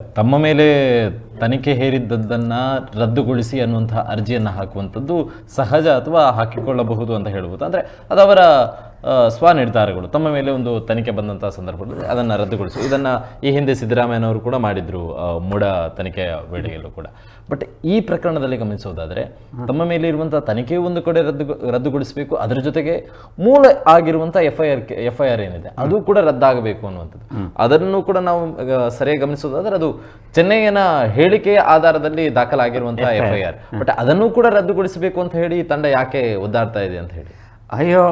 ತಮ್ಮ ಮೇಲೆ ತನಿಖೆ ಹೇರಿದ್ದದ್ದನ್ನು ರದ್ದುಗೊಳಿಸಿ ಅನ್ನುವಂತಹ ಅರ್ಜಿಯನ್ನು ಹಾಕುವಂಥದ್ದು ಸಹಜ ಅಥವಾ ಹಾಕಿಕೊಳ್ಳಬಹುದು ಅಂತ ಹೇಳ್ಬೋದು. ಅಂದರೆ ಅದು ಅವರ ಆ, ಸ್ವನಿರ್ಧಾರಗಳು ತಮ್ಮ ಮೇಲೆ ಒಂದು ತನಿಖೆ ಬಂದಂತಹ ಸಂದರ್ಭದಲ್ಲಿ ಅದನ್ನು ರದ್ದುಗೊಳಿಸಿ. ಇದನ್ನ ಈ ಹಿಂದೆ ಸಿದ್ದರಾಮಯ್ಯನವರು ಕೂಡ ಮಾಡಿದ್ರು ಮೂಡ ತನಿಖೆಯ ವೇಳೆಯಲ್ಲೂ ಕೂಡ. ಬಟ್ ಈ ಪ್ರಕರಣದಲ್ಲಿ ಗಮನಿಸೋದಾದರೆ ತಮ್ಮ ಮೇಲೆ ಇರುವಂತಹ ತನಿಖೆಯು ಒಂದು ಕಡೆ ರದ್ದು ರದ್ದುಗೊಳಿಸಬೇಕು ಅದರ ಜೊತೆಗೆ ಮೂಲ ಆಗಿರುವಂಥ F I R F I R ಏನಿದೆ ಅದು ಕೂಡ ರದ್ದಾಗಬೇಕು ಅನ್ನುವಂಥದ್ದು. ಅದನ್ನು ಕೂಡ ನಾವು ಸರಿಯಾಗಿ ಗಮನಿಸೋದಾದ್ರೆ ಅದು ಚೆನ್ನೈಯನ ಹೇಳಿಕೆಯ ಆಧಾರದಲ್ಲಿ ದಾಖಲಾಗಿರುವಂತಹ ಎಫ್ ಐ ಆರ್ ಬಟ್ ಅದನ್ನು ಕೂಡ ರದ್ದುಗೊಳಿಸಬೇಕು ಅಂತ ಹೇಳಿ ತಂಡ ಯಾಕೆ ಒದ್ದಾಡ್ತಾ ಇದೆ ಅಂತ ಹೇಳಿ? ಅಯ್ಯೋ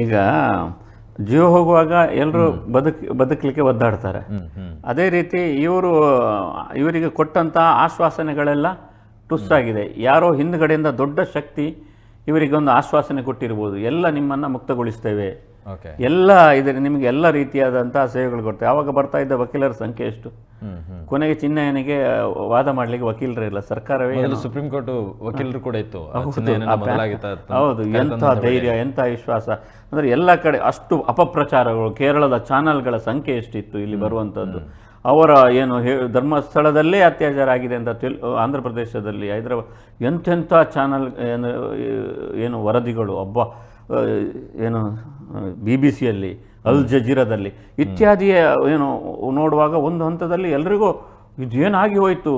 ಈಗ ಜೀವ ಹೋಗುವಾಗ ಎಲ್ಲರೂ ಬದುಕ್ ಬದುಕಲಿಕ್ಕೆ ಒದ್ದಾಡ್ತಾರೆ. ಅದೇ ರೀತಿ ಇವರು ಇವರಿಗೆ ಕೊಟ್ಟಂಥ ಆಶ್ವಾಸನೆಗಳೆಲ್ಲ ಟುಸ್ಸಾಗಿದೆ ಯಾರೋ ಹಿಂದ್ಗಡೆಯಿಂದ ದೊಡ್ಡ ಶಕ್ತಿ ಇವರಿಗೆ ಒಂದು ಆಶ್ವಾಸನೆ ಕೊಟ್ಟಿರ್ಬೋದು. ಎಲ್ಲ ನಿಮ್ಮನ್ನು ಮುಕ್ತಗೊಳಿಸ್ತೇವೆ. ಎಲ್ಲ ಇದರ ನಿಮಗೆ ಎಲ್ಲ ರೀತಿಯಾದಂತಹ ಸೇವೆಗಳು ಕೊಡ್ತೇವೆ. ಆವಾಗ ಬರ್ತಾ ಇದ್ದ ವಕೀಲರ ಸಂಖ್ಯೆ ಎಷ್ಟು? ಕೊನೆಗೆ ಚಿನ್ನಯ್ಯನಿಗೆ ವಾದ ಮಾಡಲಿಕ್ಕೆ ವಕೀಲರೇ ಇಲ್ಲ ಸರ್ಕಾರವೇ ಸುಪ್ರೀಂ ಕೋರ್ಟ್ ವಕೀಲರು ಕೂಡ ಇತ್ತು. ಹೌದು. ಎಂಥ ಧೈರ್ಯ ಎಂಥ ವಿಶ್ವಾಸ. ಅಂದರೆ ಎಲ್ಲ ಕಡೆ ಅಷ್ಟು ಅಪಪ್ರಚಾರಗಳು ಕೇರಳದ ಚಾನಲ್ಗಳ ಸಂಖ್ಯೆ ಎಷ್ಟಿತ್ತು ಇಲ್ಲಿ ಬರುವಂಥದ್ದು? ಅವರ ಏನು ಧರ್ಮಸ್ಥಳದಲ್ಲೇ ಅತ್ಯಾಚಾರ ಆಗಿದೆ ಅಂತ ತಿಳ್ ಆಂಧ್ರ ಪ್ರದೇಶದಲ್ಲಿ ಹೈದರಾಬಾದ್ ಎಂಥೆಂಥ ಚಾನಲ್ ಏನು ಏನು ವರದಿಗಳು ಅಬ್ಬ. ಆ, ಏನು ಬಿ ಬಿ ಸಿಯಲ್ಲಿ ಅಲ್ ಜಜೀರಾದಲ್ಲಿ ಇತ್ಯಾದಿ ಏನು ನೋಡುವಾಗ ಒಂದು ಹಂತದಲ್ಲಿ ಎಲ್ರಿಗೂ ಇದೇನಾಗಿ ಹೋಯಿತು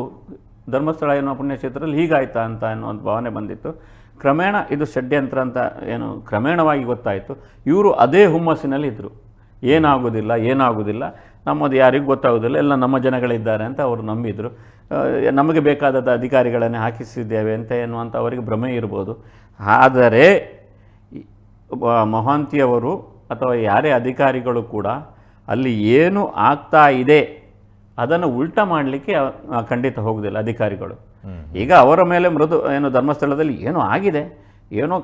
ಧರ್ಮಸ್ಥಳ ಏನೋ ಪುಣ್ಯಕ್ಷೇತ್ರದಲ್ಲಿ ಹೀಗಾಯ್ತಾ ಅಂತ ಅನ್ನುವಂಥ ಭಾವನೆ ಬಂದಿತ್ತು. ಕ್ರಮೇಣ ಇದು ಷಡ್ಯಂತ್ರ ಅಂತ ಏನು ಕ್ರಮೇಣವಾಗಿ ಗೊತ್ತಾಯಿತು. ಇವರು ಅದೇ ಹುಮ್ಮಸ್ಸಿನಲ್ಲಿ ಇದ್ದರು ಏನಾಗೋದಿಲ್ಲ ಏನಾಗೋದಿಲ್ಲ. ನಮ್ಮದು ಯಾರಿಗೂ ಗೊತ್ತಾಗೋದಿಲ್ಲ. ಎಲ್ಲ ನಮ್ಮ ಜನಗಳಿದ್ದಾರೆ ಅಂತ ಅವರು ನಂಬಿದರು. ನಮಗೆ ಬೇಕಾದ ಅಧಿಕಾರಿಗಳನ್ನೇ ಹಾಕಿಸಿದ್ದೇವೆ ಅಂತ ಎನ್ನುವಂಥ ಅವರಿಗೆ ಭ್ರಮೆ ಇರ್ಬೋದು. ಆದರೆ ಮೊಹಾಂತಿಯವರು ಅಥವಾ ಯಾರೇ ಅಧಿಕಾರಿಗಳು ಕೂಡ ಅಲ್ಲಿ ಏನು ಆಗ್ತಾ ಇದೆ ಅದನ್ನು ಉಲ್ಟಾ ಮಾಡಲಿಕ್ಕೆ ಖಂಡಿತ ಹೋಗೋದಿಲ್ಲ ಅಧಿಕಾರಿಗಳು. ಈಗ ಅವರ ಮೇಲೆ ಮೃದು ಏನು ಧರ್ಮಸ್ಥಳದಲ್ಲಿ ಏನೋ ಆಗಿದೆ? ಏನೋ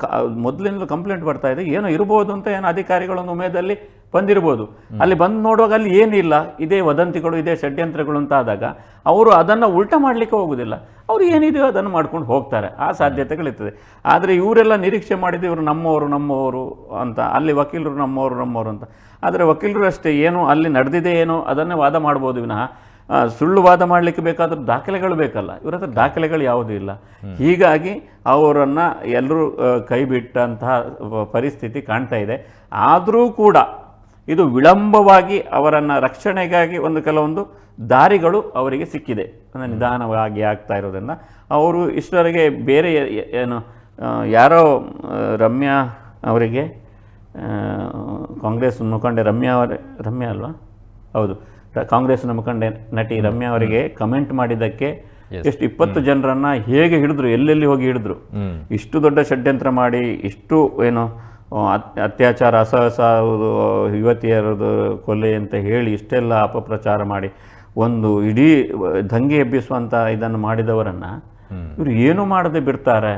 ಮೊದಲಿಂದಲೂ ಕಂಪ್ಲೇಂಟ್ ಬರ್ತಾ ಇದೆ. ಏನೋ ಇರ್ಬೋದು ಅಂತ ಏನೋ ಅಧಿಕಾರಿಗಳೊಂದು ಉಮೇದಲ್ಲಿ ಬಂದಿರ್ಬೋದು. ಅಲ್ಲಿ ಬಂದು ನೋಡುವಾಗ ಅಲ್ಲಿ ಏನಿಲ್ಲ. ಇದೇ ವದಂತಿಗಳು ಇದೇ ಷಡ್ಯಂತ್ರಗಳು ಅಂತ ಆದಾಗ ಅವರು ಅದನ್ನು ಉಲ್ಟ ಮಾಡಲಿಕ್ಕೆ ಹೋಗುವುದಿಲ್ಲ ಅವರು ಏನಿದೆಯೋ ಅದನ್ನು ಮಾಡ್ಕೊಂಡು ಹೋಗ್ತಾರೆ. ಆ ಸಾಧ್ಯತೆಗಳಿರ್ತದೆ. ಆದರೆ ಇವರೆಲ್ಲ ನಿರೀಕ್ಷೆ ಮಾಡಿದ್ದು ಇವರು ನಮ್ಮವರು ನಮ್ಮವರು ಅಂತ. ಅಲ್ಲಿ ವಕೀಲರು ನಮ್ಮವರು ನಮ್ಮವರು ಅಂತ. ಆದರೆ ವಕೀಲರು ಅಷ್ಟೇ ಏನು ಅಲ್ಲಿ ನಡೆದಿದೆ ಏನೋ ಅದನ್ನೇ ವಾದ ಮಾಡ್ಬೋದು ವಿನಃ. ಸುಳ್ಳು ವಾದ ಮಾಡಲಿಕ್ಕೆ ಬೇಕಾದರೂ ದಾಖಲೆಗಳು ಬೇಕಲ್ಲ. ಇವರ ಹತ್ರ ದಾಖಲೆಗಳು ಯಾವುದೂ ಇಲ್ಲ. ಹೀಗಾಗಿ ಅವರನ್ನು ಎಲ್ಲರೂ ಕೈಬಿಟ್ಟಂತಹ ಕೈ ಬಿಟ್ಟಂತಹ ಪರಿಸ್ಥಿತಿ ಕಾಣ್ತಾ ಇದೆ. ಆದರೂ ಕೂಡ ಇದು ವಿಳಂಬವಾಗಿ ಅವರನ್ನು ರಕ್ಷಣೆಗಾಗಿ ಒಂದು ಕೆಲವೊಂದು ದಾರಿಗಳು ಅವರಿಗೆ ಸಿಕ್ಕಿದೆ. ಅಂದರೆ ನಿಧಾನವಾಗಿ ಆಗ್ತಾ ಇರೋದ್ರಿಂದ. ಅವರು ಇಷ್ಟರಿಗೆ ಬೇರೆ ಏನು ಯಾರೋ ರಮ್ಯಾ ಅವರಿಗೆ ಕಾಂಗ್ರೆಸ್ ಮುಖಂಡೆ ರಮ್ಯಾ ಅವರೇ ರಮ್ಯಾ ಅಲ್ವಾ? ಹೌದು. ಕಾಂಗ್ರೆಸ್ನ ಮುಖಂಡೆ ನಟಿ ರಮ್ಯಾ ಅವರಿಗೆ ಕಮೆಂಟ್ ಮಾಡಿದ್ದಕ್ಕೆ ಎಷ್ಟು ಇಪ್ಪತ್ತು ಜನರನ್ನ ಹೇಗೆ ಹಿಡಿದ್ರು ಎಲ್ಲೆಲ್ಲಿ ಹೋಗಿ ಹಿಡಿದ್ರು? ಇಷ್ಟು ದೊಡ್ಡ ಷಡ್ಯಂತ್ರ ಮಾಡಿ ಇಷ್ಟು ಏನು ಅತ್ಯಾಚಾರ ಅಸಹಸ ಯುವತಿಯರದು ಕೊಲೆ ಅಂತ ಹೇಳಿ ಇಷ್ಟೆಲ್ಲ ಅಪಪ್ರಚಾರ ಮಾಡಿ ಒಂದು ಇಡೀ ದಂಗೆ ಎಬ್ಬಿಸುವಂಥ ಇದನ್ನು ಮಾಡಿದವರನ್ನು ಇವರು ಏನು ಮಾಡದೆ ಬಿಡ್ತಾರೆ.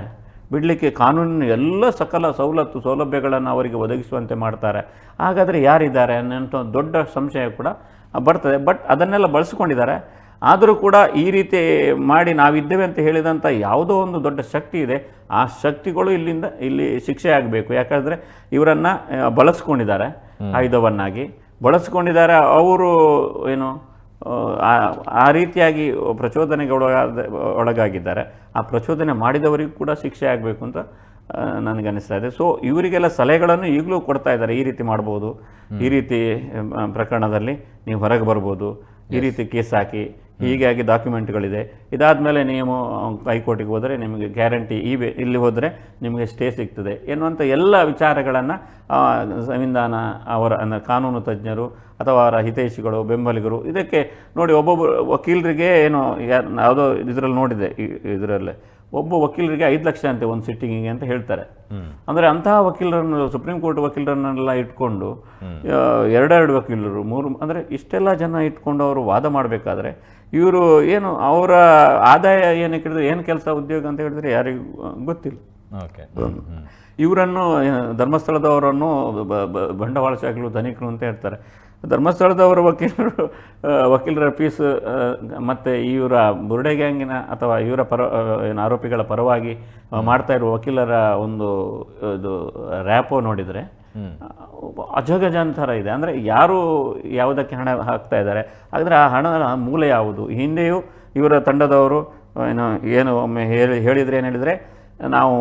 ಬಿಡಲಿಕ್ಕೆ ಕಾನೂನಿನ ಎಲ್ಲ ಸಕಲ ಸವಲತ್ತು ಸೌಲಭ್ಯಗಳನ್ನು ಅವರಿಗೆ ಒದಗಿಸುವಂತೆ ಮಾಡ್ತಾರೆ. ಹಾಗಾದರೆ ಯಾರಿದ್ದಾರೆ ಅನ್ನೋ ದೊಡ್ಡ ಸಂಶಯ ಕೂಡ ಬರ್ತದೆ. ಬಟ್ ಅದನ್ನೆಲ್ಲ ಬಳಸ್ಕೊಂಡಿದ್ದಾರೆ. ಆದರೂ ಕೂಡ ಈ ರೀತಿ ಮಾಡಿ ನಾವಿದ್ದೇವೆ ಅಂತ ಹೇಳಿದಂಥ ಯಾವುದೋ ಒಂದು ದೊಡ್ಡ ಶಕ್ತಿ ಇದೆ. ಆ ಶಕ್ತಿಗಳು ಇಲ್ಲಿಂದ ಇಲ್ಲಿ ಶಿಕ್ಷೆ ಆಗಬೇಕು. ಯಾಕಂದರೆ ಇವರನ್ನು ಬಳಸ್ಕೊಂಡಿದ್ದಾರೆ ಆಯುಧವನ್ನಾಗಿ. ಬಳಸ್ಕೊಂಡಿದ್ದಾರೆ ಅವರು ಏನು ಆ ರೀತಿಯಾಗಿ ಪ್ರಚೋದನೆಗೆ ಒಳಗಾದ ಒಳಗಾಗಿದ್ದಾರೆ. ಆ ಪ್ರಚೋದನೆ ಮಾಡಿದವರಿಗೂ ಕೂಡ ಶಿಕ್ಷೆ ಆಗಬೇಕು ಅಂತ ನನಗೆ ಅನಿಸ್ತಾ ಇದೆ ಸೊ ಇವರಿಗೆಲ್ಲ ಸಲಹೆಗಳನ್ನು ಈಗಲೂ ಕೊಡ್ತಾ ಇದ್ದಾರೆ. ಈ ರೀತಿ ಮಾಡ್ಬೋದು. ಈ ರೀತಿ ಪ್ರಕರಣದಲ್ಲಿ ನೀವು ಹೊರಗೆ ಬರ್ಬೋದು. ಈ ರೀತಿ ಕೇಸ್ ಹಾಕಿ. ಹೀಗಾಗಿ ಡಾಕ್ಯುಮೆಂಟ್ಗಳಿದೆ. ಇದಾದಮೇಲೆ ನೀವು ಹೈಕೋರ್ಟಿಗೆ ಹೋದರೆ ನಿಮಗೆ ಗ್ಯಾರಂಟಿ ಈ ಇಲ್ಲಿ ಹೋದರೆ ನಿಮಗೆ ಸ್ಟೇ ಸಿಗ್ತದೆ. ಎನ್ನುವಂಥ ಎಲ್ಲ ವಿಚಾರಗಳನ್ನು ಸಂವಿಧಾನ ಅವರ ಅಂದರೆ ಕಾನೂನು ತಜ್ಞರು ಅಥವಾ ಅವರ ಹಿತೈಷಿಗಳು ಬೆಂಬಲಿಗರು ಇದಕ್ಕೆ ನೋಡಿ ಒಬ್ಬೊಬ್ಬರು ವಕೀಲರಿಗೆ ಏನು ಯಾವುದೋ ಇದರಲ್ಲಿ ನೋಡಿದೆ ಇದರಲ್ಲೇ. ಒಬ್ಬ ವಕೀಲರಿಗೆ ಐದು ಲಕ್ಷ ಅಂತೆ ಒಂದು ಸಿಟ್ಟಿಂಗಿಗೆ ಅಂತ ಹೇಳ್ತಾರೆ. ಅಂದರೆ ಅಂತಹ ವಕೀಲರನ್ನು ಸುಪ್ರೀಂ ಕೋರ್ಟ್ ವಕೀಲರನ್ನೆಲ್ಲ ಇಟ್ಕೊಂಡು ಎರಡೆರಡು ವಕೀಲರು ಮೂರು ಅಂದರೆ ಇಷ್ಟೆಲ್ಲ ಜನ ಇಟ್ಕೊಂಡು ಅವರು ವಾದ ಮಾಡಬೇಕಾದ್ರೆ ಇವರು ಏನು ಅವರ ಆದಾಯ ಏನಕ್ಕೆ ಹಿಡಿದ್ರೆ ಏನು ಕೆಲಸ ಉದ್ಯೋಗ ಅಂತ ಹೇಳಿದ್ರೆ ಯಾರಿಗೂ ಗೊತ್ತಿಲ್ಲ. ಓಕೆ ಇವರನ್ನು ಧರ್ಮಸ್ಥಳದವರನ್ನು ಬಂಡವಾಳಶಾಹಿಗಳು ಧನಿಕರು ಅಂತ ಹೇಳ್ತಾರೆ. ಧರ್ಮಸ್ಥಳದವರ ವಕೀಲರು ವಕೀಲರ ಫೀಸ್ ಮತ್ತು ಇವರ ಬುರ್ಡೆ ಗ್ಯಾಂಗಿನ ಅಥವಾ ಇವರ ಪರ ಏನು ಆರೋಪಿಗಳ ಪರವಾಗಿ ಮಾಡ್ತಾ ಇರುವ ವಕೀಲರ ಒಂದು ಇದು ರ್ಯಾಪೋ ನೋಡಿದರೆ ಅಜಗಜಾಂತರ ಇದೆ. ಅಂದರೆ ಯಾರು ಯಾವುದಕ್ಕೆ ಹಣ ಹಾಕ್ತಾ ಇದ್ದಾರೆ? ಆದರೆ ಆ ಹಣದ ಮೂಲ ಯಾವುದು? ಹಿಂದೆಯೂ ಇವರ ತಂಡದವರು ಏನು ಏನು ಒಮ್ಮೆ ಹೇಳಿ ಹೇಳಿದರೆ ಏನು ಹೇಳಿದರೆ ನಾವು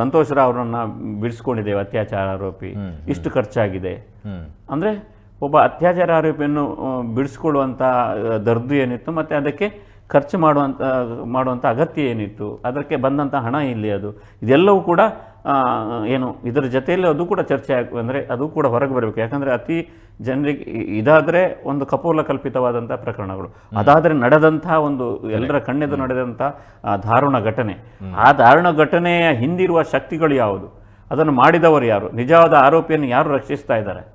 ಸಂತೋಷ್ ಅವರನ್ನು ಬಿಡಿಸ್ಕೊಂಡಿದ್ದೇವೆ ಅತ್ಯಾಚಾರ ಆರೋಪಿ. ಇಷ್ಟು ಖರ್ಚಾಗಿದೆ. ಅಂದರೆ ಒಬ್ಬ ಅತ್ಯಾಚಾರ ಆರೋಪಿಯನ್ನು ಬಿಡಿಸ್ಕೊಳ್ಳುವಂಥ ದರ್ದು ಏನಿತ್ತು ಮತ್ತು ಅದಕ್ಕೆ ಖರ್ಚು ಮಾಡುವಂಥ ಮಾಡುವಂಥ ಅಗತ್ಯ ಏನಿತ್ತು ಅದಕ್ಕೆ ಬಂದಂಥ ಹಣ ಇಲ್ಲಿ ಅದು. ಇದೆಲ್ಲವೂ ಕೂಡ ಏನು ಇದರ ಜೊತೆಯಲ್ಲಿ ಅದು ಕೂಡ ಚರ್ಚೆ ಆಗ ಅಂದರೆ ಅದು ಕೂಡ ಹೊರಗೆ ಬರಬೇಕು. ಯಾಕಂದರೆ ಅತಿ ಜನರಿಗೆ ಇದಾದರೆ ಒಂದು ಕಪೋಲ ಕಲ್ಪಿತವಾದಂಥ ಪ್ರಕರಣಗಳು. ಅದಾದರೆ ನಡೆದಂತಹ ಒಂದು ಎಲ್ಲರ ಕಣ್ಣೆದು ನಡೆದಂಥ ಆ, ದಾರುಣ ಘಟನೆ. ಆ ದಾರುಣ ಘಟನೆಯ ಹಿಂದಿರುವ ಶಕ್ತಿಗಳು ಯಾವುದು? ಅದನ್ನು ಮಾಡಿದವರು ಯಾರು? ನಿಜವಾದ ಆರೋಪಿಯನ್ನು ಯಾರು ರಕ್ಷಿಸ್ತಾ ಇದ್ದಾರೆ?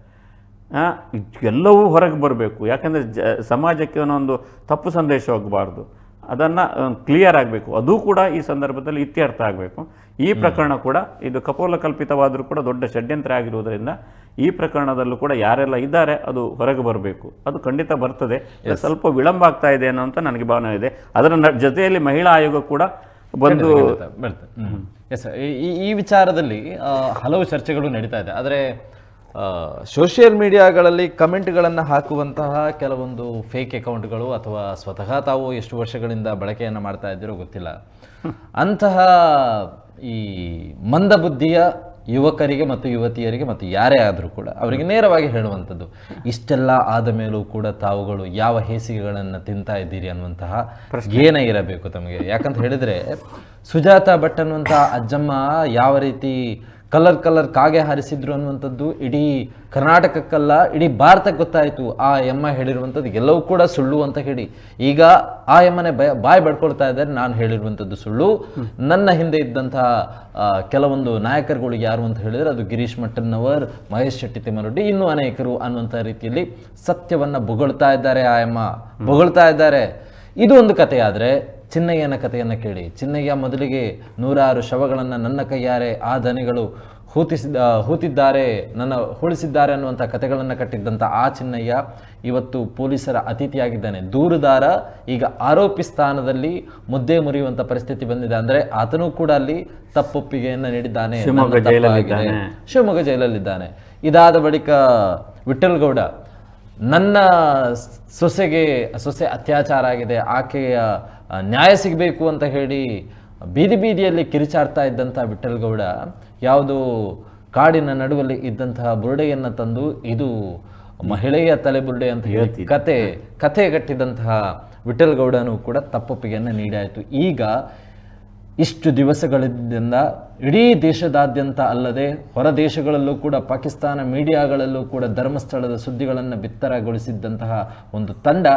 ಎಲ್ಲವೂ ಹೊರಗೆ ಬರಬೇಕು. ಯಾಕಂದರೆ ಜ ಸಮಾಜಕ್ಕೆ ಒಂದು ತಪ್ಪು ಸಂದೇಶ ಹೋಗಬಾರ್ದು. ಅದನ್ನು ಕ್ಲಿಯರ್ ಆಗಬೇಕು. ಅದು ಕೂಡ ಈ ಸಂದರ್ಭದಲ್ಲಿ ಇತ್ಯರ್ಥ ಆಗಬೇಕು. ಈ ಪ್ರಕರಣ ಕೂಡ ಇದು ಕಪೋಲ ಕಲ್ಪಿತವಾದರೂ ಕೂಡ ದೊಡ್ಡ ಷಡ್ಯಂತ್ರ ಆಗಿರುವುದರಿಂದ ಈ ಪ್ರಕರಣದಲ್ಲೂ ಕೂಡ ಯಾರೆಲ್ಲ ಇದ್ದಾರೆ ಅದು ಹೊರಗೆ ಬರಬೇಕು. ಅದು ಖಂಡಿತ ಬರ್ತದೆ. ಸ್ವಲ್ಪ ವಿಳಂಬ ಆಗ್ತಾ ಇದೆ ಅನ್ನೋ ಅಂತ ನನಗೆ ಭಾವನೆ ಇದೆ. ಅದರ ಜೊತೆಯಲ್ಲಿ ಮಹಿಳಾ ಆಯೋಗ ಕೂಡ ಬಂದು ಎಸ್ ಈ ಈ ವಿಚಾರದಲ್ಲಿ ಹಲವು ಚರ್ಚೆಗಳು ನಡೀತಾ ಇದೆ. ಆದರೆ ಸೋಷಿಯಲ್ ಮೀಡಿಯಾಗಳಲ್ಲಿ ಕಮೆಂಟ್ಗಳನ್ನು ಹಾಕುವಂತಹ ಕೆಲವೊಂದು ಫೇಕ್ ಅಕೌಂಟ್ಗಳು ಅಥವಾ ಸ್ವತಃ ತಾವು ಎಷ್ಟು ವರ್ಷಗಳಿಂದ ಬಳಕೆಯನ್ನು ಮಾಡ್ತಾ ಇದ್ದೀರೋ ಗೊತ್ತಿಲ್ಲ. ಅಂತಹ ಈ ಮಂದಬುದ್ಧಿಯ ಯುವಕರಿಗೆ ಮತ್ತು ಯುವತಿಯರಿಗೆ ಮತ್ತು ಯಾರೇ ಆದರೂ ಕೂಡ ಅವರಿಗೆ ನೇರವಾಗಿ ಹೇಳುವಂಥದ್ದು ಇಷ್ಟೆಲ್ಲ ಆದ ಮೇಲೂ ಕೂಡ ತಾವುಗಳು ಯಾವ ಹೇಸಿಗೆಗಳನ್ನು ತಿಂತಾ ಇದ್ದೀರಿ ಅನ್ನುವಂತಹ ಏನ ಇರಬೇಕು ತಮಗೆ. ಯಾಕಂತ ಹೇಳಿದ್ರೆ ಸುಜಾತ ಭಟ್ ಅನ್ನುವಂಥ ಅಜ್ಜಮ್ಮ ಯಾವ ರೀತಿ ಕಲರ್ ಕಲರ್ ಕಾಗೆ ಹಾರಿಸಿದ್ರು ಅನ್ನುವಂಥದ್ದು, ಇಡೀ ಕರ್ನಾಟಕಕ್ಕಲ್ಲ, ಇಡೀ ಭಾರತಕ್ಕೆ ಗೊತ್ತಾಯಿತು, ಆ ಎಮ್ಮ ಹೇಳಿರುವಂಥದ್ದು ಎಲ್ಲವೂ ಕೂಡ ಸುಳ್ಳು ಅಂತ ಹೇಳಿ. ಈಗ ಆ ಎಮ್ಮನೆ ಬಯ ಬಾಯಿ ಬಡ್ಕೊಳ್ತಾ ಇದ್ದಾರೆ, ನಾನು ಹೇಳಿರುವಂಥದ್ದು ಸುಳ್ಳು. ನನ್ನ ಹಿಂದೆ ಇದ್ದಂತಹ ಕೆಲವೊಂದು ನಾಯಕರುಗಳು ಯಾರು ಅಂತ ಹೇಳಿದರೆ, ಅದು ಗಿರೀಶ್ ಮಟ್ಟನ್ನವರ್ ಮಹೇಶ್ ಶೆಟ್ಟಿ ತಿಮ್ಮರೊಡ್ಡಿ ಇನ್ನೂ ಅನೇಕರು ಅನ್ನುವಂಥ ರೀತಿಯಲ್ಲಿ ಸತ್ಯವನ್ನು ಬೊಗಳ್ತಾ ಇದ್ದಾರೆ ಆ ಎಮ್ಮ ಬೊಗಳ್ತಾ ಇದ್ದಾರೆ. ಇದು ಒಂದು ಕಥೆ ಆದರೆ ಚಿನ್ನಯ್ಯನ ಕಥೆಯನ್ನು ಕೇಳಿ. ಚಿನ್ನಯ್ಯ ಮೊದಲಿಗೆ ನೂರಾರು ಶವಗಳನ್ನು ನನ್ನ ಕೈಯಾರೆ ಆ ದನಿಗಳು ಹೂತಿಸಿದ ಹೂತಿದ್ದಾರೆ ನನ್ನ ಹೂಳಿಸಿದ್ದಾರೆ ಅನ್ನುವಂಥ ಕಥೆಗಳನ್ನು ಕಟ್ಟಿದ್ದಂಥ ಆ ಚಿನ್ನಯ್ಯ ಇವತ್ತು ಪೊಲೀಸರ ಅತಿಥಿಯಾಗಿದ್ದಾನೆ. ದೂರುದಾರ ಈಗ ಆರೋಪಿ ಸ್ಥಾನದಲ್ಲಿ ಮುದ್ದೆ ಮುರಿಯುವಂಥ ಪರಿಸ್ಥಿತಿ ಬಂದಿದೆ. ಅಂದರೆ ಆತನೂ ಕೂಡ ಅಲ್ಲಿ ತಪ್ಪೊಪ್ಪಿಗೆಯನ್ನು ನೀಡಿದ್ದಾನೆ. ಶಿವಮೊಗ್ಗ ಜೈಲಲ್ಲಿದ್ದಾನೆ. ಇದಾದ ಬಳಿಕ ವಿಠಲ್ಗೌಡ ನನ್ನ ಸೊಸೆಗೆ ಸೊಸೆ ಅತ್ಯಾಚಾರ ಆಗಿದೆ. ಆಕೆಯ ನ್ಯಾಯ ಸಿಗಬೇಕು ಅಂತ ಹೇಳಿ ಬೀದಿ ಬೀದಿಯಲ್ಲಿ ಕಿರಿಚಾಡ್ತಾ ಇದ್ದಂಥ ವಿಠಲ್ಗೌಡ ಯಾವುದು ಕಾಡಿನ ನಡುವಲ್ಲಿ ಇದ್ದಂತಹ ಬುರುಡೆಯನ್ನು ತಂದು ಇದು ಮಹಿಳೆಯ ತಲೆಬುರುಡೆ ಅಂತ ಹೇಳಿ ಕತೆ ಕತೆ ಕಟ್ಟಿದಂತಹ ವಿಠಲ್ಗೌಡನು ಕೂಡ ತಪ್ಪೊಪ್ಪಿಗೆಯನ್ನು ನೀಡಾಯಿತು. ಈಗ ಇಷ್ಟು ದಿವಸಗಳಿಂದ ಇಡೀ ದೇಶದಾದ್ಯಂತ ಅಲ್ಲದೆ ಹೊರ ದೇಶಗಳಲ್ಲೂ ಕೂಡ ಪಾಕಿಸ್ತಾನ ಮೀಡಿಯಾಗಳಲ್ಲೂ ಕೂಡ ಧರ್ಮಸ್ಥಳದ ಸುದ್ದಿಗಳನ್ನು ಬಿತ್ತರಗೊಳಿಸಿದ್ದಂತಹ ಒಂದು ತಂಡ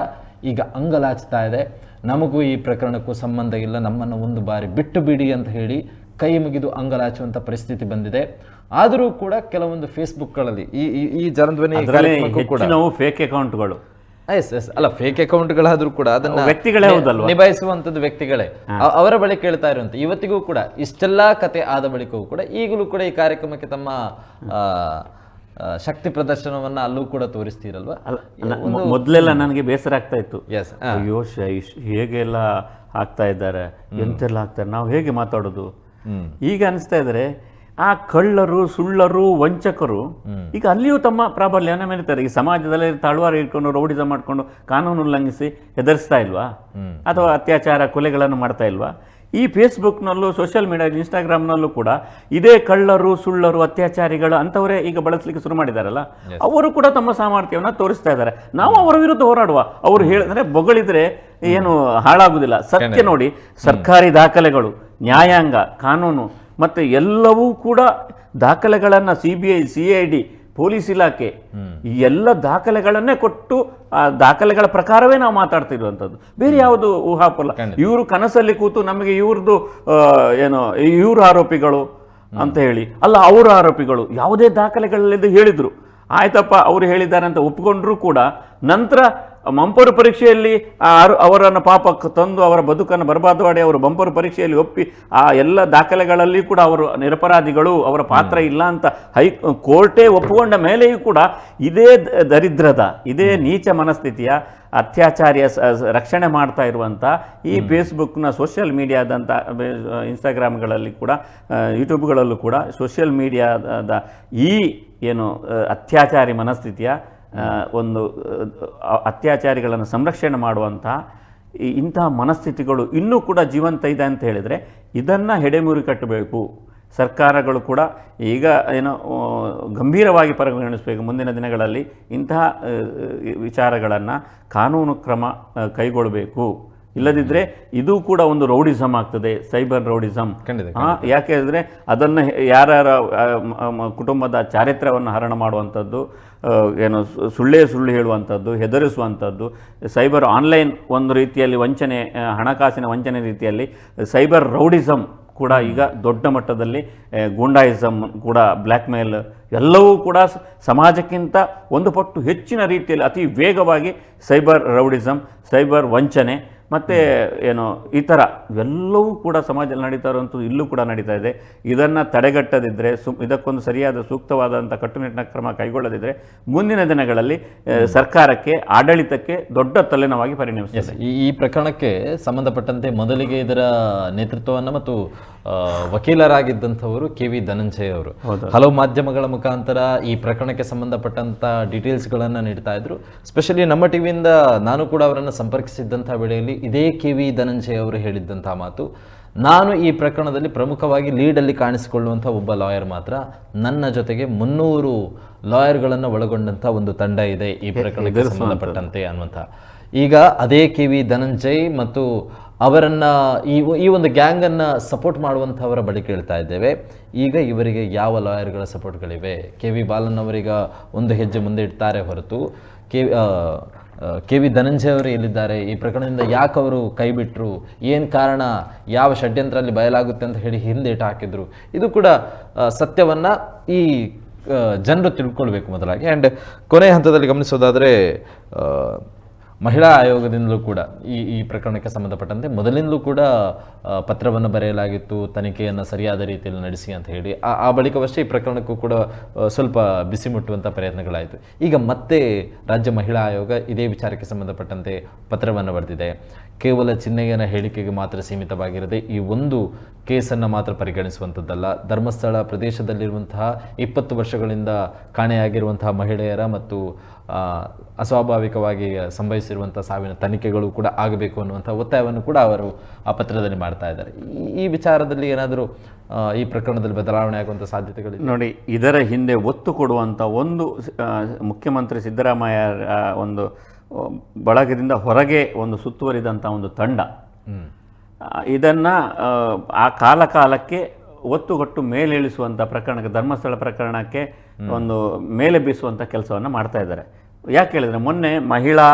ಈಗ ಅಂಗಲಾಚ್ತಾ ಇದೆ. ನಮಗೂ ಈ ಪ್ರಕರಣಕ್ಕೂ ಸಂಬಂಧ ಇಲ್ಲ ನಮ್ಮನ್ನು ಒಂದು ಬಾರಿ ಬಿಟ್ಟು ಬಿಡಿ ಅಂತ ಹೇಳಿ ಕೈ ಮುಗಿದು ಅಂಗಲಾಚುವಂಥ ಪರಿಸ್ಥಿತಿ ಬಂದಿದೆ. ಆದರೂ ಕೂಡ ಕೆಲವೊಂದು ಫೇಸ್ಬುಕ್ಗಳಲ್ಲಿ ಈ ಈ- ಜನಧ್ವನಿ ಫೇಕ್ ಅಕೌಂಟ್ಗಳು ಎಸ್ ಎಸ್ ಅಲ್ಲ ಫೇಕ್ ಅಕೌಂಟ್ಗಳಾದರೂ ಕೂಡ ಅದನ್ನ ವ್ಯಕ್ತಿಗಳೇ ನಿಭಾಯಿಸುವಂತದ್ದು? ನಿಭಾಯಿಸುವಂಥದ್ದು ವ್ಯಕ್ತಿಗಳೇ ಅವರ ಬಳಿ ಕೇಳ್ತಾ ಇರುವಂತ ಇವತ್ತಿಗೂ ಕೂಡ ಇಷ್ಟೆಲ್ಲಾ ಕತೆ ಆದ ಬಳಿಕವೂ ಕೂಡ ಈಗಲೂ ಕೂಡ ಈ ಕಾರ್ಯಕ್ರಮಕ್ಕೆ ತಮ್ಮ ಶಕ್ತಿ ಪ್ರದರ್ಶನವನ್ನ ಅಲ್ಲೂ ಕೂಡ ತೋರಿಸ್ತೀರಲ್ವಾ? ಮೊದಲೆಲ್ಲ ನನಗೆ ಬೇಸರ ಆಗ್ತಾ ಇತ್ತು. ಯೋಶ ಅಯ್ಯೋ ಹೇಗೆಲ್ಲ ಆಗ್ತಾ ಇದ್ದಾರೆ? ಎಂತೆಲ್ಲ ಆಗ್ತಾರೆ ನಾವು ಹೇಗೆ ಮಾತಾಡೋದು? ಈಗ ಅನಿಸ್ತಾ ಇದ್ದಾರೆ ಆ ಕಳ್ಳರು ಸುಳ್ಳರು ವಂಚಕರು ಈಗ ಅಲ್ಲಿಯೂ ತಮ್ಮ ಪ್ರಾಬಲ್ಯನ ಮೆರೀತಾರೆ ಈ ಸಮಾಜದಲ್ಲಿ ತಳವಾರ ಇಟ್ಕೊಂಡು ರೌಡಿಸಂ ಮಾಡಿಕೊಂಡು ಕಾನೂನು ಉಲ್ಲಂಘಿಸಿ ಹೆದರಿಸ್ತಾ ಇಲ್ವಾ? ಅಥವಾ ಅತ್ಯಾಚಾರ ಕೊಲೆಗಳನ್ನು ಮಾಡ್ತಾ ಇಲ್ವಾ? ಈ ಫೇಸ್ಬುಕ್ನಲ್ಲೂ ಸೋಷಿಯಲ್ ಮೀಡಿಯಾ ಇನ್ಸ್ಟಾಗ್ರಾಮ್ನಲ್ಲೂ ಕೂಡ ಇದೇ ಕಳ್ಳರು ಸುಳ್ಳರು ಅತ್ಯಾಚಾರಿಗಳು ಅಂಥವರೇ ಈಗ ಬಳಸಲಿಕ್ಕೆ ಶುರು ಮಾಡಿದಾರಲ್ಲ? ಅವರು ಕೂಡ ತಮ್ಮ ಸಾಮರ್ಥ್ಯವನ್ನು ತೋರಿಸ್ತಾ ಇದ್ದಾರೆ. ನಾವು ಅವರ ವಿರುದ್ಧ ಹೋರಾಡುವ. ಅವರು ಹೇಳಿದ್ರೆ ಬೊಗಳಿದ್ರೆ ಏನು ಹಾಳಾಗುವುದಿಲ್ಲ ಸತ್ಯ ನೋಡಿ ಸರ್ಕಾರಿ ದಾಖಲೆಗಳು ನ್ಯಾಯಾಂಗ ಕಾನೂನು ಮತ್ತು ಎಲ್ಲವೂ ಕೂಡ ದಾಖಲೆಗಳನ್ನು C B I C I D police ಇಲಾಖೆ ಈ ಎಲ್ಲ ದಾಖಲೆಗಳನ್ನೇ ಕೊಟ್ಟು ಆ ದಾಖಲೆಗಳ ಪ್ರಕಾರವೇ ನಾವು ಮಾತಾಡ್ತಿರುವಂಥದ್ದು. ಬೇರೆ ಯಾವುದು ಊಹಾಪೋಲ ಇವರು ಕನಸಲ್ಲಿ ಕೂತು ನಮಗೆ ಇವ್ರದ್ದು ಏನು ಇವ್ರ ಆರೋಪಿಗಳು ಅಂತ ಹೇಳಿ ಅಲ್ಲ ಅವರ ಆರೋಪಿಗಳು ಯಾವುದೇ ದಾಖಲೆಗಳಲ್ಲಿ ಹೇಳಿದ್ರು. ಆಯ್ತಪ್ಪ ಅವ್ರು ಹೇಳಿದ್ದಾರೆ ಅಂತ ಒಪ್ಕೊಂಡ್ರು ಕೂಡ ನಂತರ ಮಂಪರು ಪರೀಕ್ಷೆಯಲ್ಲಿ ಅವರನ್ನು ಪಾಪಕ್ಕೆ ತಂದು ಅವರ ಬದುಕನ್ನು ಬರಬಾರ್ದು ಮಾಡಿ ಅವರು ಮಂಪರು ಪರೀಕ್ಷೆಯಲ್ಲಿ ಒಪ್ಪಿ ಆ ಎಲ್ಲ ದಾಖಲೆಗಳಲ್ಲಿ ಕೂಡ ಅವರು ನಿರಪರಾಧಿಗಳು ಅವರ ಪಾತ್ರ ಇಲ್ಲ ಅಂತ ಹೈ ಕೋರ್ಟೇ ಒಪ್ಪಿಕೊಂಡ ಮೇಲೆಯೂ ಕೂಡ ಇದೇ ದರಿದ್ರದ ಇದೇ ನೀಚ ಮನಸ್ಥಿತಿಯ ಅತ್ಯಾಚಾರ್ಯ ರಕ್ಷಣೆ ಮಾಡ್ತಾ ಇರುವಂಥ ಈ ಫೇಸ್ಬುಕ್ನ ಸೋಷಿಯಲ್ ಮೀಡಿಯಾದಂಥ ಇನ್ಸ್ಟಾಗ್ರಾಮ್ಗಳಲ್ಲಿ ಕೂಡ ಯೂಟ್ಯೂಬ್ಗಳಲ್ಲೂ ಕೂಡ ಸೋಷಿಯಲ್ ಮೀಡಿಯಾದ ಈ ಏನು ಅತ್ಯಾಚಾರಿ ಮನಸ್ಥಿತಿಯ ಒಂದು ಅತ್ಯಾಚಾರಿಗಳನ್ನು ಸಂರಕ್ಷಣೆ ಮಾಡುವಂಥ ಇಂತಹ ಮನಸ್ಥಿತಿಗಳು ಇನ್ನೂ ಕೂಡ ಜೀವಂತ ಇದೆ ಅಂತ ಹೇಳಿದರೆ ಇದನ್ನು ಹೆಡೆಮುರಿ ಕಟ್ಟಬೇಕು. ಸರ್ಕಾರಗಳು ಕೂಡ ಈಗ ಏನೋ ಗಂಭೀರವಾಗಿ ಪರಿಗಣಿಸಬೇಕು ಮುಂದಿನ ದಿನಗಳಲ್ಲಿ ಇಂತಹ ವಿಚಾರಗಳನ್ನು ಕಾನೂನು ಕ್ರಮ ಕೈಗೊಳ್ಳಬೇಕು. ಇಲ್ಲದಿದ್ದರೆ ಇದು ಕೂಡ ಒಂದು ರೌಡಿಸಮ್ ಆಗ್ತದೆ ಸೈಬರ್ ರೌಡಿಸಮ್ ಯಾಕೆ ಅಂದರೆ ಅದನ್ನು ಯಾರ್ಯಾರ ಕುಟುಂಬದ ಚಾರಿತ್ರ್ಯವನ್ನು ಹರಣ ಮಾಡುವಂಥದ್ದು ಏನು ಸುಳ್ಳೇ ಸುಳ್ಳು ಹೇಳುವಂಥದ್ದು ಹೆದರಿಸುವಂಥದ್ದು ಸೈಬರ್ ಆನ್ಲೈನ್ ಒಂದು ರೀತಿಯಲ್ಲಿ ವಂಚನೆ ಹಣಕಾಸಿನ ವಂಚನೆ ರೀತಿಯಲ್ಲಿ ಸೈಬರ್ ರೌಡಿಸಮ್ ಕೂಡ ಈಗ ದೊಡ್ಡ ಮಟ್ಟದಲ್ಲಿ ಗೂಂಡಾಯಿಸಮ್ ಕೂಡ ಬ್ಲ್ಯಾಕ್ ಮೇಲ್ ಎಲ್ಲವೂ ಕೂಡ ಸಮಾಜಕ್ಕಿಂತ ಒಂದು ಪಟ್ಟು ಹೆಚ್ಚಿನ ರೀತಿಯಲ್ಲಿ ಅತಿ ವೇಗವಾಗಿ ಸೈಬರ್ ರೌಡಿಸಮ್ ಸೈಬರ್ ವಂಚನೆ ಮತ್ತು ಏನು ಈ ಥರ ಇವೆಲ್ಲವೂ ಕೂಡ ಸಮಾಜದಲ್ಲಿ ನಡೀತಾ ಇರುವಂಥದ್ದು ಇಲ್ಲೂ ಕೂಡ ನಡೀತಾ ಇದೆ. ಇದನ್ನು ತಡೆಗಟ್ಟದಿದ್ದರೆ ಸು ಇದಕ್ಕೊಂದು ಸರಿಯಾದ ಸೂಕ್ತವಾದಂಥ ಕಟ್ಟುನಿಟ್ಟಿನ ಕ್ರಮ ಕೈಗೊಳ್ಳದಿದ್ದರೆ ಮುಂದಿನ ದಿನಗಳಲ್ಲಿ ಸರ್ಕಾರಕ್ಕೆ ಆಡಳಿತಕ್ಕೆ ದೊಡ್ಡ ತಲೆನೋವಾಗಿ ಪರಿಣಮಿಸಿದೆ ಈ ಈ ಪ್ರಕರಣಕ್ಕೆ ಸಂಬಂಧಪಟ್ಟಂತೆ ಮೊದಲಿಗೆ ಇದರ ನೇತೃತ್ವವನ್ನು ಮತ್ತು ವಕೀಲರಾಗಿದ್ದಂಥವರು ಕೆ ವಿ ಧನಂಜಯ ಅವರು. ಹಲವು ಮಾಧ್ಯಮಗಳ ಮುಖಾಂತರ ಈ ಪ್ರಕರಣಕ್ಕೆ ಸಂಬಂಧಪಟ್ಟಂಥ ಡೀಟೇಲ್ಸ್ಗಳನ್ನು ನೀಡ್ತಾ ಇದ್ರು. ಸ್ಪೆಷಲಿ ನಮ್ಮ ಟಿವಿಯಿಂದ ನಾನು ಕೂಡ ಅವರನ್ನು ಸಂಪರ್ಕಿಸಿದ್ದಂಥ ವೇಳೆಯಲ್ಲಿ ಇದೇ ಕೆ ವಿ ಧನಂಜಯ ಅವರು ಹೇಳಿದ್ದಂಥ ಮಾತು ನಾನು ಈ ಪ್ರಕರಣದಲ್ಲಿ ಪ್ರಮುಖವಾಗಿ ಲೀಡಲ್ಲಿ ಕಾಣಿಸಿಕೊಳ್ಳುವಂಥ ಒಬ್ಬ ಲಾಯರ್ ಮಾತ್ರ. ನನ್ನ ಜೊತೆಗೆ ಮುನ್ನೂರು ಲಾಯರ್ಗಳನ್ನು ಒಳಗೊಂಡಂಥ ಒಂದು ತಂಡ ಇದೆ ಈ ಪ್ರಕರಣಕ್ಕೆ ಸಂಬಂಧಪಟ್ಟಂತೆ ಅನ್ನುವಂಥ. ಈಗ ಅದೇ ಕೆ ವಿ ಧನಂಜಯ್ ಮತ್ತು ಅವರನ್ನು ಈ ಈ ಒಂದು ಗ್ಯಾಂಗನ್ನು ಸಪೋರ್ಟ್ ಮಾಡುವಂಥವರ ಬಳಿ ಕೇಳ್ತಾ ಇದ್ದೇವೆ. ಈಗ ಇವರಿಗೆ ಯಾವ ಲಾಯರ್ಗಳ ಸಪೋರ್ಟ್ಗಳಿವೆ ಕೆ ವಿ ಬಾಲನ್ ಅವರೀಗ ಒಂದು ಹೆಜ್ಜೆ ಮುಂದೆ ಇಡ್ತಾರೆ ಹೊರತು. ಕೆ ಕೆ ವಿ ಧನಂಜಯ ಅವರು ಎಲ್ಲಿದ್ದಾರೆ? ಈ ಪ್ರಕರಣದಿಂದ ಯಾಕೆ ಅವರು ಕೈ ಬಿಟ್ಟರು ಏನು ಕಾರಣ? ಯಾವ ಷಡ್ಯಂತ್ರ ಅಲ್ಲಿ ಬಯಲಾಗುತ್ತೆ ಅಂತ ಹೇಳಿ ಹಿಂದೇಟು ಹಾಕಿದ್ರು. ಇದು ಕೂಡ ಸತ್ಯವನ್ನ ಈ ಜನರು ತಿಳ್ಕೊಳ್ಬೇಕು ಮೊದಲಾಗಿ. ಆ್ಯಂಡ್ ಕೊನೆಯ ಹಂತದಲ್ಲಿ ಗಮನಿಸೋದಾದರೆ ಮಹಿಳಾ ಆಯೋಗದಿಂದಲೂ ಕೂಡ ಈ ಈ ಪ್ರಕರಣಕ್ಕೆ ಸಂಬಂಧಪಟ್ಟಂತೆ ಮೊದಲಿಂದಲೂ ಕೂಡ ಪತ್ರವನ್ನು ಬರೆಯಲಾಗಿತ್ತು, ತನಿಖೆಯನ್ನು ಸರಿಯಾದ ರೀತಿಯಲ್ಲಿ ನಡೆಸಿ ಅಂತ ಹೇಳಿ. ಆ ಬಳಿಕವಷ್ಟೇ ಈ ಪ್ರಕರಣಕ್ಕೂ ಕೂಡ ಸ್ವಲ್ಪ ಬಿಸಿ ಮುಟ್ಟುವಂಥ ಪ್ರಯತ್ನಗಳಾಯಿತು. ಈಗ ಮತ್ತೆ ರಾಜ್ಯ ಮಹಿಳಾ ಆಯೋಗ ಇದೇ ವಿಚಾರಕ್ಕೆ ಸಂಬಂಧಪಟ್ಟಂತೆ ಪತ್ರವನ್ನು ಬರೆದಿದೆ. ಕೇವಲ ಚಿನ್ನಯ್ಯನ ಹೇಳಿಕೆಗೆ ಮಾತ್ರ ಸೀಮಿತವಾಗಿರದೆ ಈ ಒಂದು ಕೇಸನ್ನು ಮಾತ್ರ ಪರಿಗಣಿಸುವಂಥದ್ದಲ್ಲ. ಧರ್ಮಸ್ಥಳ ಪ್ರದೇಶದಲ್ಲಿರುವಂತಹ ಇಪ್ಪತ್ತು ವರ್ಷಗಳಿಂದ ಕಾಣೆಯಾಗಿರುವಂತಹ ಮಹಿಳೆಯರ ಮತ್ತು ಅಸ್ವಾಭಾವಿಕವಾಗಿ ಸಂಭವಿಸಿರುವಂಥ ಸಾವಿನ ತನಿಖೆಗಳು ಕೂಡ ಆಗಬೇಕು ಅನ್ನುವಂಥ ಒತ್ತಾಯವನ್ನು ಕೂಡ ಅವರು ಆ ಪತ್ರದಲ್ಲಿ ಮಾಡ್ತಾ ಇದ್ದಾರೆ. ಈ- ವಿಚಾರದಲ್ಲಿ ಏನಾದರೂ ಈ ಪ್ರಕರಣದಲ್ಲಿ ಬದಲಾವಣೆ ಆಗುವಂಥ ಸಾಧ್ಯತೆಗಳು ನೋಡಿ, ಇದರ ಹಿಂದೆ ಒತ್ತು ಕೊಡುವಂಥ ಒಂದು ಮುಖ್ಯಮಂತ್ರಿ ಸಿದ್ದರಾಮಯ್ಯ ಒಂದು ಬಳಗದಿಂದ ಹೊರಗೆ ಒಂದು ಸುತ್ತುವರಿದಂಥ ಒಂದು ತಂಡ. ಇದನ್ನು, ಆ ಕಾಲ ಕಾಲಕ್ಕೆ ಒತ್ತುಗೊಟ್ಟು ಮೇಲೇಳಿಸುವಂಥ ಪ್ರಕರಣಕ್ಕೆ, ಧರ್ಮಸ್ಥಳ ಪ್ರಕರಣಕ್ಕೆ ಒಂದು ಮೇಲೆ ಬೀಸುವಂಥ ಕೆಲಸವನ್ನು ಮಾಡ್ತಾ ಇದ್ದಾರೆ. ಯಾಕೆ ಹೇಳಿದ್ರೆ ಮೊನ್ನೆ ಮಹಿಳಾ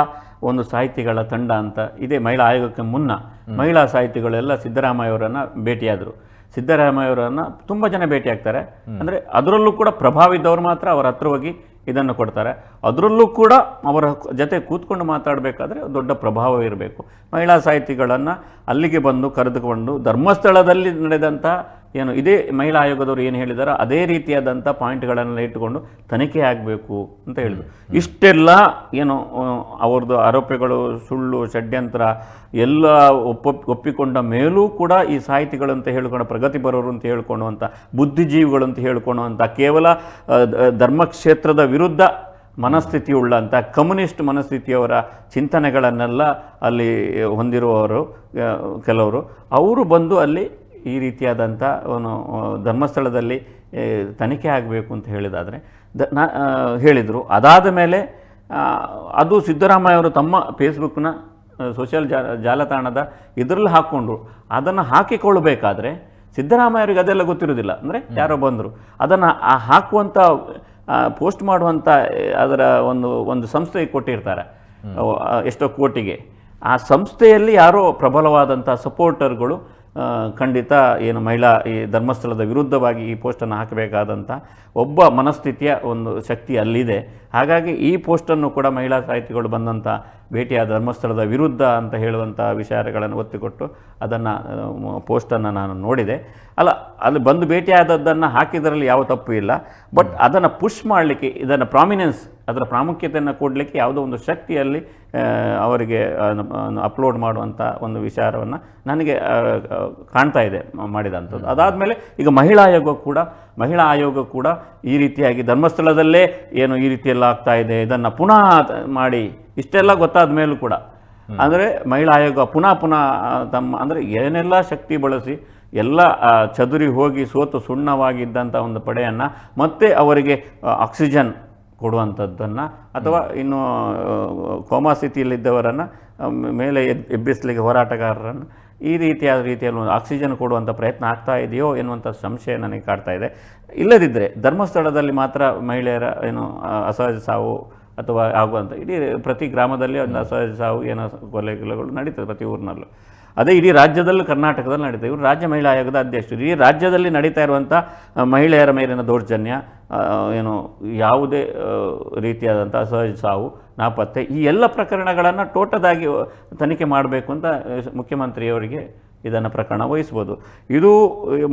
ಒಂದು ಸಾಹಿತಿಗಳ ತಂಡ ಅಂತ, ಇದೇ ಮಹಿಳಾ ಆಯೋಗಕ್ಕೆ ಮುನ್ನ ಮಹಿಳಾ ಸಾಹಿತಿಗಳೆಲ್ಲ ಸಿದ್ದರಾಮಯ್ಯವರನ್ನು ಭೇಟಿಯಾದರು. ಸಿದ್ದರಾಮಯ್ಯವರನ್ನು ತುಂಬ ಜನ ಭೇಟಿಯಾಗ್ತಾರೆ. ಅಂದರೆ ಅದರಲ್ಲೂ ಕೂಡ ಪ್ರಭಾವಿದ್ದವರು ಮಾತ್ರ ಅವರ ಹತ್ರ ಹೋಗಿ ಇದನ್ನು ಕೊಡ್ತಾರೆ. ಅದರಲ್ಲೂ ಕೂಡ ಅವರ ಜೊತೆ ಕೂತ್ಕೊಂಡು ಮಾತಾಡಬೇಕಾದ್ರೆ ದೊಡ್ಡ ಪ್ರಭಾವ ಇರಬೇಕು. ಮಹಿಳಾ ಸಾಹಿತಿಗಳನ್ನು ಅಲ್ಲಿಗೆ ಬಂದು ಕರೆದುಕೊಂಡು ಧರ್ಮಸ್ಥಳದಲ್ಲಿ ನಡೆದಂಥ ಏನು ಇದೇ ಮಹಿಳಾ ಆಯೋಗದವರು ಏನು ಹೇಳಿದಾರೋ ಅದೇ ರೀತಿಯಾದಂಥ ಪಾಯಿಂಟ್ಗಳನ್ನೆಲ್ಲ ಇಟ್ಟುಕೊಂಡು ತನಿಖೆ ಆಗಬೇಕು ಅಂತ ಹೇಳಿದರು. ಇಷ್ಟೆಲ್ಲ ಏನು ಅವ್ರದ್ದು ಆರೋಪಗಳು ಸುಳ್ಳು ಷಡ್ಯಂತ್ರ ಎಲ್ಲ ಒಪ್ಪ ಒಪ್ಪಿಕೊಂಡ ಮೇಲೂ ಕೂಡ ಈ ಸಾಹಿತಿಗಳು ಅಂತ ಹೇಳ್ಕೊಂಡು ಪ್ರಗತಿಪರರು ಅಂತ ಹೇಳ್ಕೊಳ್ಳುವಂಥ ಬುದ್ಧಿಜೀವಿಗಳು ಅಂತ ಹೇಳ್ಕೊಳ್ಳುವಂಥ ಕೇವಲ ಆ, ದ- ಧರ್ಮಕ್ಷೇತ್ರದ ವಿರುದ್ಧ ಮನಸ್ಥಿತಿಯುಳ್ಳಂಥ ಕಮ್ಯುನಿಸ್ಟ್ ಮನಸ್ಥಿತಿಯವರ ಚಿಂತನೆಗಳನ್ನೆಲ್ಲ ಅಲ್ಲಿ ಹೊಂದಿರುವವರು ಕೆಲವರು ಅವರು ಬಂದು ಅಲ್ಲಿ ಈ ರೀತಿಯಾದಂಥ ಒಂದು ಧರ್ಮಸ್ಥಳದಲ್ಲಿ ತನಿಖೆ ಆಗಬೇಕು ಅಂತ ಹೇಳಿದಾದರೆ ದ ನಾ ಹೇಳಿದರು. ಅದಾದ ಮೇಲೆ ಆ, ಅದು ಸಿದ್ದರಾಮಯ್ಯ ಅವರು ತಮ್ಮ ಫೇಸ್ಬುಕ್ನ ಸೋಷಿಯಲ್ ಜಾ ಜಾಲತಾಣದ ಇದರಲ್ಲಿ ಹಾಕ್ಕೊಂಡ್ರು ಅದನ್ನು ಹಾಕಿಕೊಳ್ಳಬೇಕಾದ್ರೆ ಸಿದ್ದರಾಮಯ್ಯ ಅವರಿಗೆ ಅದೆಲ್ಲ ಗೊತ್ತಿರೋದಿಲ್ಲ. ಅಂದರೆ ಯಾರೋ ಬಂದರು. ಅದನ್ನು ಹಾಕುವಂಥ ಪೋಸ್ಟ್ ಮಾಡುವಂಥ ಅದರ ಒಂದು ಒಂದು ಸಂಸ್ಥೆಗೆ ಕೊಟ್ಟಿರ್ತಾರೆ. ಎಷ್ಟೋ ಕೋಟಿಗೆ. ಆ ಸಂಸ್ಥೆಯಲ್ಲಿ ಯಾರೋ ಪ್ರಬಲವಾದಂಥ ಸಪೋರ್ಟರ್ಗಳು ಆ, ಖಂಡಿತ ಏನು ಮಹಿಳಾ ಈ ಧರ್ಮಸ್ಥಳದ ವಿರುದ್ಧವಾಗಿ ಈ ಪೋಸ್ಟನ್ನು ಹಾಕಬೇಕಾದಂಥ ಒಬ್ಬ ಮನಸ್ಥಿತಿಯ ಒಂದು ಶಕ್ತಿ ಅಲ್ಲಿದೆ. ಹಾಗಾಗಿ ಈ ಪೋಸ್ಟನ್ನು ಕೂಡ ಮಹಿಳಾ ಸಾಹಿತಿಗಳು ಬಂದಂಥ ಭೇಟಿಯ ಧರ್ಮಸ್ಥಳದ ವಿರುದ್ಧ ಅಂತ ಹೇಳುವಂಥ ವಿಚಾರಗಳನ್ನು ಒತ್ತಿಕೊಟ್ಟು ಅದನ್ನು ಪೋಸ್ಟನ್ನು ನಾನು ನೋಡಿದೆ. ಅಲ್ಲ ಅಲ್ಲಿ ಬಂದು ಭೇಟಿಯಾದದ್ದನ್ನು ಹಾಕಿದರಲ್ಲಿ ಯಾವ ತಪ್ಪು ಇಲ್ಲ. ಬಟ್ ಅದನ್ನು ಪುಷ್ ಮಾಡಲಿಕ್ಕೆ ಇದನ್ನು ಪ್ರಾಮಿನೆನ್ಸ್ ಅದರ ಪ್ರಾಮುಖ್ಯತೆಯನ್ನು ಕೊಡಲಿಕ್ಕೆ ಯಾವುದೋ ಒಂದು ಶಕ್ತಿಯಲ್ಲಿ ಅವರಿಗೆ ಅಪ್ಲೋಡ್ ಮಾಡುವಂಥ ಒಂದು ವಿಚಾರವನ್ನು ನನಗೆ ಕಾಣ್ತಾ ಇದೆ ಮಾಡಿದಂಥದ್ದು. ಅದಾದಮೇಲೆ ಈಗ ಮಹಿಳಾ ಆಯೋಗ ಕೂಡ ಮಹಿಳಾ ಆಯೋಗ ಕೂಡ ಈ ರೀತಿಯಾಗಿ ಧರ್ಮಸ್ಥಳದಲ್ಲೇ ಏನು ಈ ರೀತಿಯೆಲ್ಲ ಆಗ್ತಾ ಇದೆ ಇದನ್ನು ಪುನಃ ಮಾಡಿ ಇಷ್ಟೆಲ್ಲ ಗೊತ್ತಾದ ಮೇಲೂ ಕೂಡ. ಅಂದರೆ ಮಹಿಳಾ ಆಯೋಗ ಪುನಃ ಪುನಃ ತಮ್ಮ ಅಂದರೆ ಏನೆಲ್ಲ ಶಕ್ತಿ ಬಳಸಿ ಎಲ್ಲ ಚದುರಿ ಹೋಗಿ ಸೋತು ಸುಣ್ಣವಾಗಿದ್ದಂಥ ಒಂದು ಪಡೆಯನ್ನು ಮತ್ತೆ ಅವರಿಗೆ ಆಕ್ಸಿಜನ್ ಕೊಡುವಂಥದ್ದನ್ನು ಅಥವಾ ಇನ್ನು ಕೋಮಾ ಸ್ಥಿತಿಯಲ್ಲಿದ್ದವರನ್ನು ಮೇಲೆ ಎದ್, ಎಬ್ಬಿಸಲಿಕ್ಕೆ ಹೋರಾಟಗಾರರನ್ನು ಈ ರೀತಿಯಾದ ರೀತಿಯಲ್ಲಿ ಒಂದು ಆಕ್ಸಿಜನ್ ಕೊಡುವಂಥ ಪ್ರಯತ್ನ ಆಗ್ತಾ ಇದೆಯೋ ಎನ್ನುವಂಥ ಸಂಶಯ ನನಗೆ ಕಾಡ್ತಾ ಇದೆ. ಇಲ್ಲದಿದ್ದರೆ ಧರ್ಮಸ್ಥಳದಲ್ಲಿ ಮಾತ್ರ ಮಹಿಳೆಯರ ಏನು ಅಸಹಜ ಸಾವು ಅಥವಾ ಆಗುವಂಥ, ಇಡೀ ಪ್ರತಿ ಗ್ರಾಮದಲ್ಲಿ ಒಂದು ಅಸಹಜ ಸಾವು ಏನೋ ಕೊಲೆಗಳು ನಡೀತದೆ ಪ್ರತಿ ಊರಿನಲ್ಲೂ. ಅದೇ ಇಡೀ ರಾಜ್ಯದಲ್ಲೂ ಕರ್ನಾಟಕದಲ್ಲಿ ನಡೀತಾ ಇವರು ರಾಜ್ಯ ಮಹಿಳಾ ಆಯೋಗದ ಅಧ್ಯಕ್ಷರು. ಇಡೀ ರಾಜ್ಯದಲ್ಲಿ ನಡೀತಾ ಇರುವಂಥ ಮಹಿಳೆಯರ ಮೇಲಿನ ದೌರ್ಜನ್ಯ ಏನು, ಯಾವುದೇ ರೀತಿಯಾದಂಥ ಅಸಹಜ ಸಾವು, ನಾಪತ್ತೆ ಈ ಎಲ್ಲ ಪ್ರಕರಣಗಳನ್ನು ಟೋಟದಾಗಿ ತನಿಖೆ ಮಾಡಬೇಕು ಅಂತ ಮುಖ್ಯಮಂತ್ರಿಯವರಿಗೆ ಇದನ್ನು ಪ್ರಕರಣ ವಹಿಸ್ಬೋದು. ಇದು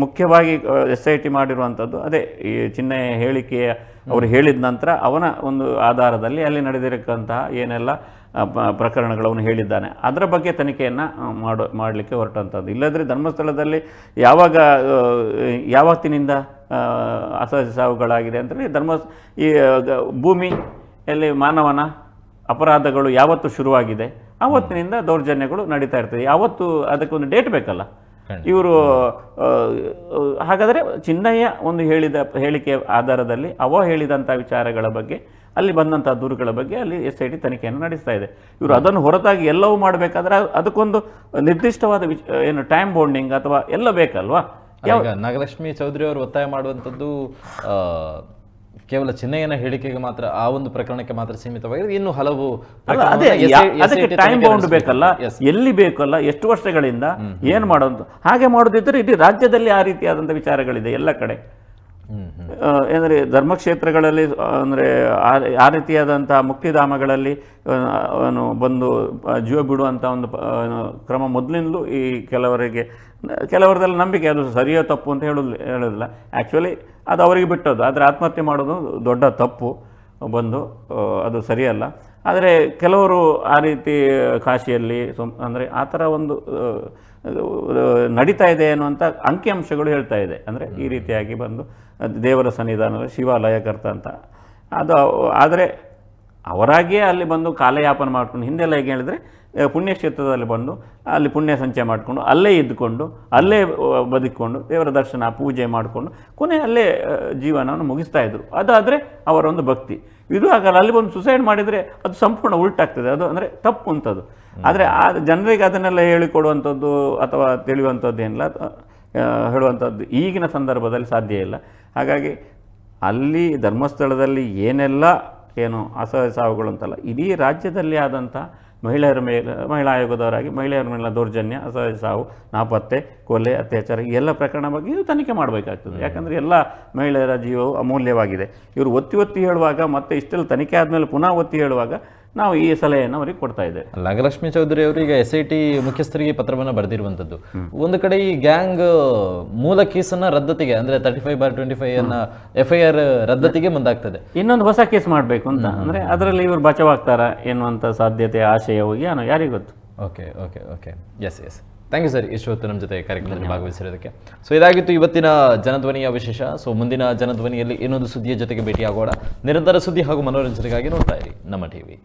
ಮುಖ್ಯವಾಗಿ ಎಸ್ ಐ ಟಿ ಮಾಡಿರುವಂಥದ್ದು ಅದೇ, ಈ ಚಿಹ್ನೆ ಹೇಳಿಕೆಯ ಅವರು ಹೇಳಿದ ನಂತರ ಅವನ ಒಂದು ಆಧಾರದಲ್ಲಿ ಅಲ್ಲಿ ನಡೆದಿರಕ್ಕಂತಹ ಏನೆಲ್ಲ ಪ್ರಕರಣಗಳನ್ನು ಹೇಳಿದ್ದಾನೆ. ಅದರ ಬಗ್ಗೆ ತನಿಖೆಯನ್ನು ಮಾಡೋ, ಮಾಡಲಿಕ್ಕೆ ಹೊರಟಂಥದ್ದು. ಇಲ್ಲದ್ರೆ ಧರ್ಮಸ್ಥಳದಲ್ಲಿ ಯಾವಾಗ ಯಾವತ್ತಿನಿಂದ ಅಸಹಜ ಸಾವುಗಳಾಗಿದೆ ಅಂತೇಳಿ ಧರ್ಮ, ಈ ಭೂಮಿ, ಅಲ್ಲಿ ಮಾನವನ ಅಪರಾಧಗಳು ಯಾವತ್ತು ಶುರುವಾಗಿದೆ. ಆವತ್ತಿನಿಂದ ದೌರ್ಜನ್ಯಗಳು ನಡೀತಾ ಇರ್ತದೆ. ಯಾವತ್ತು ಅದಕ್ಕೊಂದು ಡೇಟ್ ಬೇಕಲ್ಲ. ಇವರು ಹಾಗಾದರೆ ಚಿನ್ನಯ್ಯ ಒಂದು ಹೇಳಿದ ಹೇಳಿಕೆ ಆಧಾರದಲ್ಲಿ ಅವ ಹೇಳಿದಂಥ ವಿಚಾರಗಳ ಬಗ್ಗೆ ಅಲ್ಲಿ ಬಂದಂಥ ದೂರುಗಳ ಬಗ್ಗೆ ಅಲ್ಲಿ ಎಸ್ ಐ ಟಿ ತನಿಖೆಯನ್ನು ನಡೆಸ್ತಾ ಇದೆ. ಇವರು ಅದನ್ನು ಹೊರತಾಗಿ ಎಲ್ಲವೂ ಮಾಡಬೇಕಾದ್ರೆ ಅದಕ್ಕೊಂದು ನಿರ್ದಿಷ್ಟವಾದ ವಿಚ ಏನು ಟೈಮ್ ಬೌಂಡಿಂಗ್ ಅಥವಾ ಎಲ್ಲ ಬೇಕಲ್ವಾ? ನಾಗಲಕ್ಷ್ಮಿ ಚೌಧರಿ ಅವರು ಒತ್ತಾಯ ಮಾಡುವಂಥದ್ದು ಕೇವಲ ಚಿನ್ನಯ್ಯನ ಹೇಳಿಕೆಗೆ ಮಾತ್ರ ಆ ಒಂದು ಪ್ರಕರಣಕ್ಕೆ ಮಾತ್ರ ಸೀಮಿತವಾಗಿದೆ. ಇನ್ನು ಹಲವು ಅದೇ ಅದಕ್ಕೆ ಟೈಮ್ ಬೌಂಡ್ ಬೇಕಲ್ಲ? ಎಲ್ಲಿ ಬೇಕಲ್ಲ? ಎಷ್ಟು ವರ್ಷಗಳಿಂದ ಏನು ಮಾಡೋದು? ಹಾಗೆ ಮಾಡೋದಿದ್ದರೆ ಇಡೀ ರಾಜ್ಯದಲ್ಲಿ ಆ ರೀತಿಯಾದಂಥ ವಿಚಾರಗಳಿದೆ ಎಲ್ಲ ಕಡೆ. ಏನಂದ್ರೆ ಧರ್ಮಕ್ಷೇತ್ರಗಳಲ್ಲಿ ಅಂದರೆ ಆ- ರೀತಿಯಾದಂಥ ಮುಕ್ತಿಧಾಮಗಳಲ್ಲಿ ಅವನು ಬಂದು ಜೀವ ಬಿಡುವಂಥ ಒಂದು ಕ್ರಮ ಮೊದಲಿಂದಲೂ ಈ ಕೆಲವರಿಗೆ, ಕೆಲವರದಲ್ಲಿ ನಂಬಿಕೆ, ಅದು ಸರಿಯೋ ತಪ್ಪು ಅಂತ ಹೇಳೋದು, ಹೇಳೋದಿಲ್ಲ. ಆ್ಯಕ್ಚುಲಿ ಅದು ಅವರಿಗೆ ಬಿಟ್ಟದ್ದು. ಆದರೆ ಆತ್ಮಹತ್ಯೆ ಮಾಡೋದು ದೊಡ್ಡ ತಪ್ಪು ಬಂದು ಅದು ಸರಿಯಲ್ಲ. ಆದರೆ ಕೆಲವರು ಆ ರೀತಿ ಕಾಶಿಯಲ್ಲಿ, ಸೊ, ಅಂದರೆ ಆ ಥರ ಒಂದು ನಡೀತಾ ಇದೆ ಅನ್ನುವಂಥ ಅಂಕಿಅಂಶಗಳು ಹೇಳ್ತಾ ಇದೆ. ಅಂದರೆ ಈ ರೀತಿಯಾಗಿ ಬಂದು ದೇವರ ಸನ್ನಿಧಾನದಲ್ಲಿ ಶಿವಾಲಯಕರ್ತ ಅಂತ. ಅದು ಆದರೆ ಅವರಾಗಿಯೇ ಅಲ್ಲಿ ಬಂದು ಕಾಲಯಾಪನ ಮಾಡ್ಕೊಂಡು ಹಿಂದೆಲ್ಲ ಹೇಗೆ ಹೇಳಿದರೆ ಪುಣ್ಯಕ್ಷೇತ್ರದಲ್ಲಿ ಬಂದು ಅಲ್ಲಿ ಪುಣ್ಯ ಸಂಚಯ ಮಾಡಿಕೊಂಡು, ಅಲ್ಲೇ ಇದ್ದುಕೊಂಡು, ಅಲ್ಲೇ ಬದುಕಿಕೊಂಡು, ದೇವರ ದರ್ಶನ, ಪೂಜೆ ಮಾಡಿಕೊಂಡು, ಕೊನೆ ಅಲ್ಲೇ ಜೀವನವನ್ನು ಮುಗಿಸ್ತಾ ಇದ್ರು. ಅದಾದರೆ ಅವರ ಒಂದು ಭಕ್ತಿ. ಇದು ಆಗಲ್ಲ ಅಲ್ಲಿ ಬಂದು ಸುಸೈಡ್ ಮಾಡಿದರೆ ಅದು ಸಂಪೂರ್ಣ ಉಲ್ಟಾಗ್ತದೆ. ಅದು ಅಂದರೆ ತಪ್ಪು ಅಂಥದ್ದು ಆದರೆ ಆ ಜನರಿಗೆ ಅದನ್ನೆಲ್ಲ ಹೇಳಿಕೊಡುವಂಥದ್ದು ಅಥವಾ ತಿಳಿಯುವಂಥದ್ದು ಏನಿಲ್ಲ ಹೇಳುವಂಥದ್ದು ಈಗಿನ ಸಂದರ್ಭದಲ್ಲಿ ಸಾಧ್ಯ ಇಲ್ಲ. ಹಾಗಾಗಿ ಅಲ್ಲಿ ಧರ್ಮಸ್ಥಳದಲ್ಲಿ ಏನೆಲ್ಲ ಏನು ಅಸಹ್ಯ ಸಾವುಗಳು ಅಂತಲ್ಲ, ಇಡೀ ರಾಜ್ಯದಲ್ಲಿ ಆದಂಥ ಮಹಿಳೆಯರ ಮೇಲೆ, ಮಹಿಳಾ ಆಯೋಗದವರಾಗಿ ಮಹಿಳೆಯರ ಮೇಲಿನ ದೌರ್ಜನ್ಯ ಅಸಹಜ ಸಾವು, ನಾಪತ್ತೆ, ಕೊಲೆ, ಅತ್ಯಾಚಾರ ಎಲ್ಲ ಪ್ರಕರಣ ಬಗ್ಗೆ ಇದು ತನಿಖೆ ಮಾಡಬೇಕಾಗ್ತದೆ. ಯಾಕಂದರೆ ಎಲ್ಲ ಮಹಿಳೆಯರ ಜೀವವು ಅಮೂಲ್ಯವಾಗಿದೆ. ಇವರು ಒತ್ತಿ ಒತ್ತಿ ಹೇಳುವಾಗ ಮತ್ತೆ ಇಷ್ಟೆಲ್ಲ ತನಿಖೆ ಆದಮೇಲೆ ಪುನಃ ಒತ್ತಿ ಹೇಳುವಾಗ ನಾವು ಈ ಸಲಹೆಯನ್ನು ಅವರಿಗೆ ಕೊಡ್ತಾ ಇದ್ದೇವೆ. ನಾಗಲಕ್ಷ್ಮಿ ಚೌಧರಿ ಅವರು ಈಗ ಎಸ್ ಐ ಟಿ ಮುಖ್ಯಸ್ಥರಿಗೆ ಪತ್ರವನ್ನು ಬರೆದಿರುವಂಥದ್ದು. ಒಂದು ಕಡೆ ಈ ಗ್ಯಾಂಗ್ ಮೂಲ ಕೇಸನ್ನ ರದ್ದತಿಗೆ ಅಂದ್ರೆ thirty five bar twenty five ಅನ್ನ ಎಫ್ ಐ ಆರ್ ರದ್ದತಿಗೆ ಮುಂದಾಗ್ತದೆ. ಇನ್ನೊಂದು ಹೊಸ ಕೇಸ್ ಮಾಡಬೇಕು ಅಂತ. ಅಂದರೆ ಅದರಲ್ಲಿ ಇವರು ಬಚಾವಾಗ್ತಾರಾ ಎನ್ನುವಂಥ ಸಾಧ್ಯತೆ ಆಶಯ ಹೋಗಿ ಏನೋ ಯಾರಿಗೆ ಗೊತ್ತು. Okay okay okay yes yes thank you sir ಇಷ್ಟು ಹೊತ್ತು ನಮ್ಮ ಜೊತೆ ಕಾರ್ಯಕ್ರಮದಲ್ಲಿ ಭಾಗವಹಿಸಿರೋದಕ್ಕೆ. ಸೊ ಇದಾಗಿತ್ತು ಇವತ್ತಿನ ಜನಧ್ವನಿಯ ವಿಶೇಷ. ಸೊ ಮುಂದಿನ ಜನಧ್ವನಿಯಲ್ಲಿ ಇನ್ನೊಂದು ಸುದ್ದಿಯ ಜೊತೆಗೆ ಭೇಟಿಯಾಗೋಣ. ನಿರಂತರ ಸುದ್ದಿ ಹಾಗೂ ಮನೋರಂಜನೆಗಾಗಿ ನೋಡ್ತಾ ಇರಿ ನಮ್ಮ ಟಿವಿ